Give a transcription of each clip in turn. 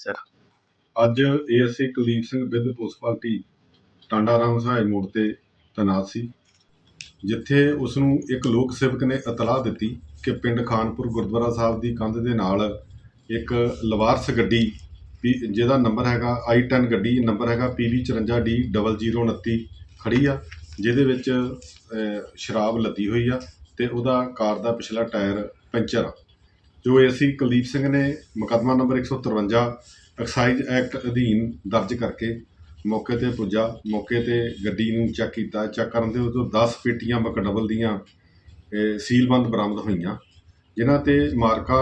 Sir. ਅੱਜ ASA Kuldeep Singh with police party Tanda Ram Sahai ਮੋੜ ਤੇ ਤੈਨਾਤ ਸੀ, ਜਿੱਥੇ ਉਸ ਨੂੰ ਇੱਕ ਲੋਕ ਸੇਵਕ ਨੇ ਇਤਲਾਹ ਦਿੱਤੀ ਕਿ ਪਿੰਡ ਖਾਨਪੁਰ ਗੁਰਦੁਆਰਾ ਸਾਹਿਬ ਦੀ ਕੰਧ ਦੇ ਨਾਲ ਇੱਕ ਲਵਾਰਸ ਗੱਡੀ ਵੀ ਜਿਹਦਾ ਨੰਬਰ ਹੈਗਾ i10 ਗੱਡੀ, ਨੰਬਰ ਹੈਗਾ PV54D 0029 ਖੜੀ ਆ, ਜਿਹਦੇ ਵਿੱਚ ਸ਼ਰਾਬ ਲੱਦੀ ਹੋਈ ਆ ਤੇ ਉਹਦਾ ਕਾਰ ਦਾ ਪਿਛਲਾ ਟਾਇਰ ਪੈਂਚਰ ਆ। ਜੋ ਏਸੀ ਕੁਲਦੀਪ ਸਿੰਘ ਨੇ ਮੁਕੱਦਮਾ ਨੰਬਰ 153 ਐਕਸਾਈਜ਼ ਐਕਟ ਅਧੀਨ ਦਰਜ ਕਰਕੇ ਮੌਕੇ ਤੇ ਪੁੱਜਾ। ਮੌਕੇ ਤੇ ਗੱਡੀ ਨੂੰ ਚੈੱਕ ਕੀਤਾ। ਚੈੱਕ ਕਰਨ ਦੇ ਉਦੋਂ 10 ਪੇਟੀਆਂ ਮਕਡਬਲ ਦੀਆਂ ਸੀਲਬੰਦ ਬਰਾਮਦ ਹੋਈਆਂ, ਜਿਨ੍ਹਾਂ ਤੇ ਮਾਰਕਾ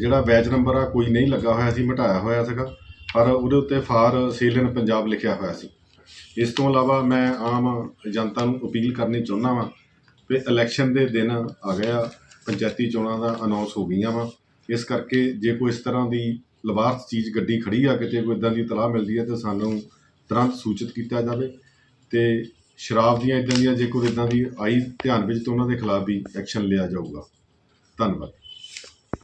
ਜਿਹੜਾ ਬੈਚ ਨੰਬਰ ਆ, ਕੋਈ ਨਹੀਂ ਲੱਗਾ ਹੋਇਆ ਸੀ, ਮਿਟਾਇਆ ਹੋਇਆ ਸੀਗਾ, ਪਰ ਉਹਦੇ ਉੱਤੇ ਫਾਰ ਸੇਲ ਪੰਜਾਬ ਲਿਖਿਆ ਹੋਇਆ ਸੀ। ਇਸ ਤੋਂ ਇਲਾਵਾ ਮੈਂ ਆਮ ਜਨਤਾ ਨੂੰ ਅਪੀਲ ਕਰਨੀ ਚਾਹੁੰਦਾ ਵਾਂ ਵੀ ਇਲੈਕਸ਼ਨ ਦੇ ਦਿਨ ਆ ਗਿਆ ਪੰਚਾਇਤੀ ਚੋਣਾਂ ਦਾ ਅਨਾਉਂਸ ਹੋ ਗਈਆਂ ਵਾ। ਇਸ ਕਰਕੇ ਜੇ ਕੋਈ ਇਸ ਤਰ੍ਹਾਂ ਦੀ ਲਵਾਰਸ ਚੀਜ਼ ਗੱਡੀ ਖੜੀ ਆ, ਕਿਤੇ ਕੋਈ ਇਦਾਂ ਦੀ ਤਲਾਹ ਮਿਲਦੀ ਹੈ ਤਾਂ ਸਾਨੂੰ ਤੁਰੰਤ ਸੂਚਿਤ ਕੀਤਾ ਜਾਵੇ। ਤੇ ਸ਼ਰਾਬ ਦੀਆਂ ਇਦਾਂ ਦੀਆਂ ਜੇ ਕੋਈ ਇਦਾਂ ਦੀ ਆਈ ਧਿਆਨ ਵਿੱਚ, ਤਾਂ ਉਹਨਾਂ ਦੇ ਖਿਲਾਫ ਵੀ ਐਕਸ਼ਨ ਲਿਆ ਜਾਊਗਾ। ਧੰਨਵਾਦ।